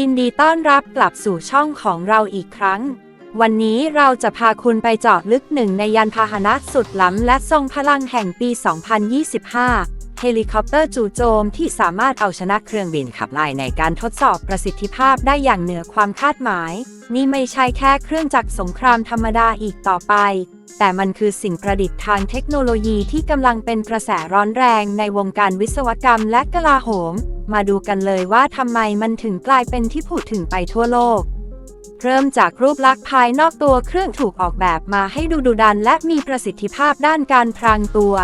ยินดีต้อนรับกลับสู่ช่องของเราอีกครั้ง วันนี้เราจะพาคุณไปเจาะลึกหนึ่งในยานพาหนะสุดล้ำและทรงพลังแห่งปี 2025 เฮลิคอปเตอร์จู่โจมที่สามารถเอาชนะเครื่องบินขับไล่ในการทดสอบประสิทธิภาพได้อย่างเหนือความคาดหมาย นี่ไม่ใช่แค่เครื่องจักรสงครามธรรมดาอีกต่อไป แต่มันคือสิ่งประดิษฐ์ทางเทคโนโลยีที่กำลังเป็นกระแสร้อนแรงในวงการวิศวกรรมและกลาโหม มาดูกันเลยว่าทำไมมันถึงกลายเป็นที่พูดถึงไปทั่วโลกเริ่มจากรูปลักษณ์ภายนอกตัวเครื่องถูกออกแบบมาให้ดูดุดันและมีประสิทธิภาพด้านการพรางตัว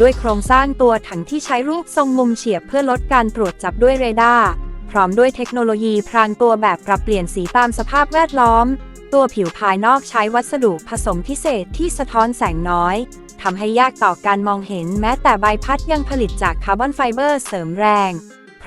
ด้วยโครงสร้างตัวถังที่ใช้รูปทรงมุมเฉียบเพื่อลดการตรวจจับด้วยเรดาร์พร้อมด้วยเทคโนโลยีพรางตัวแบบปรับเปลี่ยนสีตามสภาพแวดล้อม ตัวผิวภายนอกใช้วัสดุผสมพิเศษที่สะท้อนแสงน้อยทำให้ยากต่อการมองเห็นแม้แต่ใบพัดยังผลิตจากคาร์บอนไฟเบอร์เสริมแรง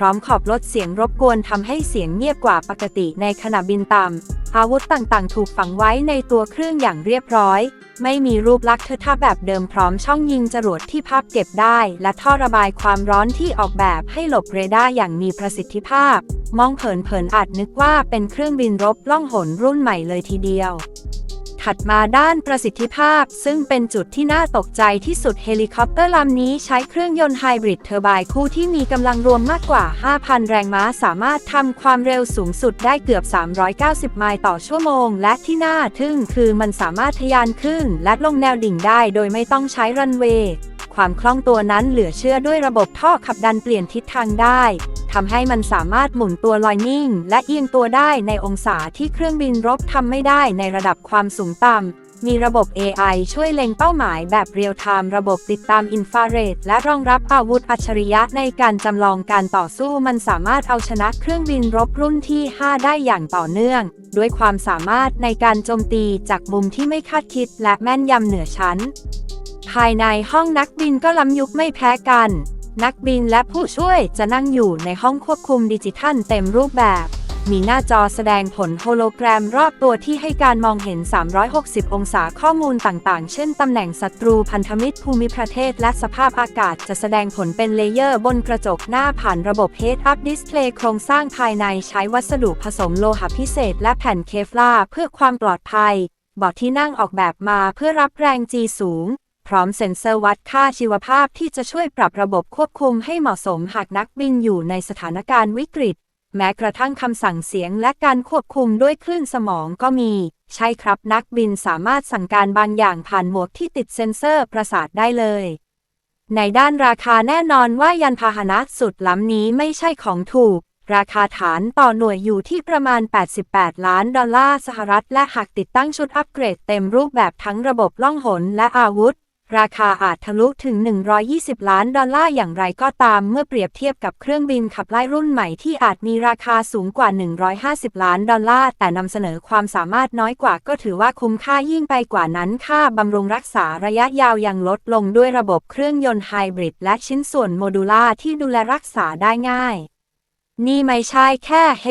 พร้อมขอบลดเสียงรบกวนทำให้เสียงเงียบกว่าปกติในขณะบินต่ำอาวุธต่างๆ ถูกฝังไว้ในตัวเครื่องอย่างเรียบร้อย ไม่มีรูปลักษณ์เทอะทะแบบเดิมพร้อมช่องยิงจรวดที่พับเก็บได้ และท่อระบายความร้อนที่ออกแบบให้หลบเรดาร์อย่างมีประสิทธิภาพ มองเผินๆอาจนึกว่าเป็นเครื่องบินรบล่องหนรุ่นใหม่เลยทีเดียว ถัดมาด้านประสิทธิภาพ ซึ่งเป็นจุดที่น่าตกใจที่สุดเฮลิคอปเตอร์ลำนี้ใช้เครื่องยนต์ไฮบริดเทอร์ไบน์คู่ที่มีกำลังรวมมากกว่า 5,000 แรงม้าสามารถทำความเร็วสูงสุดได้เกือบ 390 ไมล์ต่อชั่วโมง และที่น่าทึ่งคือมันสามารถทะยานขึ้น และลงแนวดิ่งได้โดยไม่ต้องใช้รันเวย์ ความคล่องตัวนั้นเหลือเชื่อด้วยระบบท่อขับดันเปลี่ยนทิศทางได้ทำให้มันสามารถหมุนตัวลอยนิ่ง และเอียงตัวได้ในองศาที่เครื่องบินรบทำไม่ได้ในระดับความสูงต่ำ มีระบบ AI ช่วยเล็งเป้าหมายแบบเรียลไทม์ระบบติดตามอินฟราเรดและรองรับอาวุธอัจฉริยะในการจำลองการต่อสู้มันสามารถเอาชนะเครื่องบินรบรุ่นที่ 5 ได้อย่างต่อเนื่อง ด้วยความสามารถในการโจมตีจากมุมที่ไม่คาดคิดและแม่นยำเหนือชั้น ภายในห้องนักบินก็ล้ำยุคไม่แพ้กัน นักบินและผู้ช่วยจะนั่งอยู่ในห้องควบคุมดิจิทัลเต็มรูปแบบ มีหน้าจอแสดงผลโฮโลแกรมรอบตัวที่ให้การมองเห็น 360 องศาข้อมูลต่างๆ เช่นตำแหน่งศัตรูพันธมิตรภูมิประเทศและสภาพอากาศจะแสดงผลเป็นเลเยอร์บนกระจกหน้าผ่านระบบ Head-Up Display โครงสร้างภายในใช้วัสดุผสมโลหะพิเศษ และแผ่นเคฟลาร์เพื่อความปลอดภัยเบาะที่นั่งออกแบบมาเพื่อรับแรง G สูง พร้อมเซ็นเซอร์วัดค่าชีวภาพที่จะช่วยปรับระบบควบคุมให้เหมาะสมหากนักบินอยู่ในสถานการณ์วิกฤต แม้กระทั่งคำสั่งเสียงและการควบคุมด้วยคลื่นสมองก็มี ใช่ครับนักบินสามารถสั่งการบางอย่างผ่านหมวกที่ติดเซ็นเซอร์ประสาทได้เลย ในด้านราคาแน่นอนว่ายานพาหนะสุดล้ำนี้ไม่ใช่ของถูกราคาฐานต่อหน่วยอยู่ที่ประมาณ 88 ล้านดอลลาร์สหรัฐ และหากติดตั้งชุดอัปเกรดเต็มรูปแบบทั้งระบบล่องหนและอาวุธ ราคาอาจทะลุถึง 120 ล้านดอลลาร์อย่างไรก็ตามเมื่อเปรียบเทียบกับเครื่องบินขับไล่รุ่นใหม่ที่อาจมีราคาสูงกว่า 150 ล้านดอลลาร์แต่นำเสนอความสามารถน้อยกว่าก็ถือว่าคุ้มค่ายิ่งไปกว่านั้นค่าบำรุงรักษาระยะยาวยังลดลงด้วยระบบเครื่องยนต์ไฮบริดและชิ้นส่วนโมดูล่าที่ดูแลรักษาได้ง่าย นี่ไม่ใช่แค่เฮ